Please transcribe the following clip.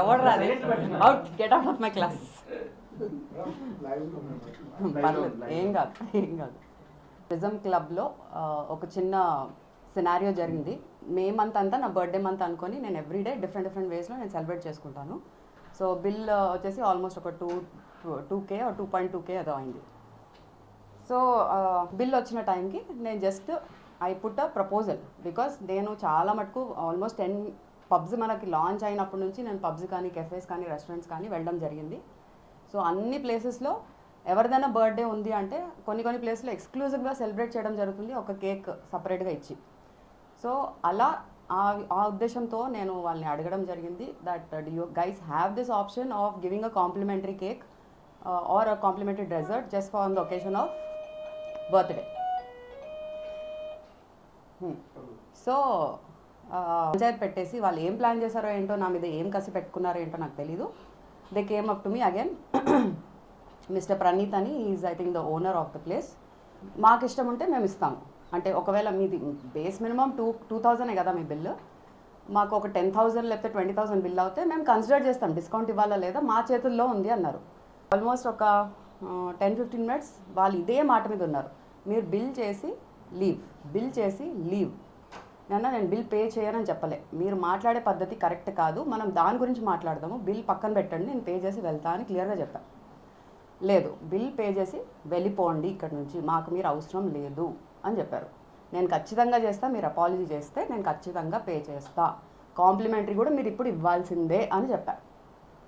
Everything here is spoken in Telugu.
ఎవరు రాదు out get out of my class పర్లేదు ఏం కాదు ఏం కాదు. ప్రిజం క్లబ్లో ఒక చిన్న సినారియో జరిగింది. మే మంత్ అంతా నా బర్త్డే మంత్ అనుకొని నేను ఎవ్రీడే డిఫరెంట్ డిఫరెంట్ వేస్లో నేను సెలబ్రేట్ చేసుకుంటాను. సో బిల్ వచ్చేసి ఆల్మోస్ట్ ఒక two two K two point two K ఏదో అయింది. సో బిల్ వచ్చిన టైంకి నేను just I put a proposal because నేను చాలా మటుకు ఆల్మోస్ట్ టెన్ పబ్స్ మనకి లాంచ్ అయినప్పటి నుంచి నేను పబ్స్ కానీ కెఫేస్ కానీ రెస్టారెంట్స్ కానీ వెళ్ళడం జరిగింది. సో అన్ని ప్లేసెస్లో ఎవరిదైనా బర్త్డే ఉంది అంటే కొన్ని కొన్ని ప్లేస్లో ఎక్స్క్లూజివ్గా సెలబ్రేట్ చేయడం జరుగుతుంది ఒక కేక్ సపరేట్గా ఇచ్చి. సో అలా ఆ ఆ ఉద్దేశంతో నేను వాళ్ళని అడగడం జరిగింది that do you guys have this option of giving a complimentary cake or a complimentary dessert just for the occasion of birthday so panchayat పెట్టేసి వాళ్ళు ఏం ప్లాన్ చేశారో ఏంటో నా మీద ఏం కసి పెట్టుకున్నారో ఏంటో నాకు తెలీదు. They came up to me again mister Praneeth అని is I think the owner of the place మాకు ఇష్టం ఉంటే మేము ఇస్తాము అంటే ఒకవేళ మీది బేస్ మినిమం టూ టూ థౌజండే కదా మీ బిల్లు మాకు ఒక టెన్ థౌసండ్ లేకపోతే ట్వంటీ థౌసండ్ బిల్ అవుతే మేము కన్సిడర్ చేస్తాం. డిస్కౌంట్ ఇవ్వాలా లేదా? మా చేతుల్లో ఉంది అన్నారు. ఆల్మోస్ట్ ఒక టెన్ ఫిఫ్టీన్ మినిట్స్ వాళ్ళు ఇదే మాట మీద ఉన్నారు. మీరు బిల్ చేసి లీవ్ బిల్ చేసి లీవ్ నేను నేను బిల్ పే చేయనని చెప్పలే. మీరు మాట్లాడే పద్ధతి కరెక్ట్ కాదు. మనం దాని గురించి మాట్లాడదాము. బిల్ పక్కన పెట్టండి. నేను పే చేసి వెళ్తా అని క్లియర్గా చెప్పాను లేదు బిల్ పే చేసి వెళ్ళిపోండి ఇక్కడ నుంచి. మాకు మీరు అవసరం లేదు అని చెప్పారు. నేను ఖచ్చితంగా చేస్తా. మీరు అపాలజీ చేస్తే నేను ఖచ్చితంగా పే చేస్తా. కాంప్లిమెంటరీ కూడా మీరు ఇప్పుడు ఇవ్వాల్సిందే అని చెప్పాను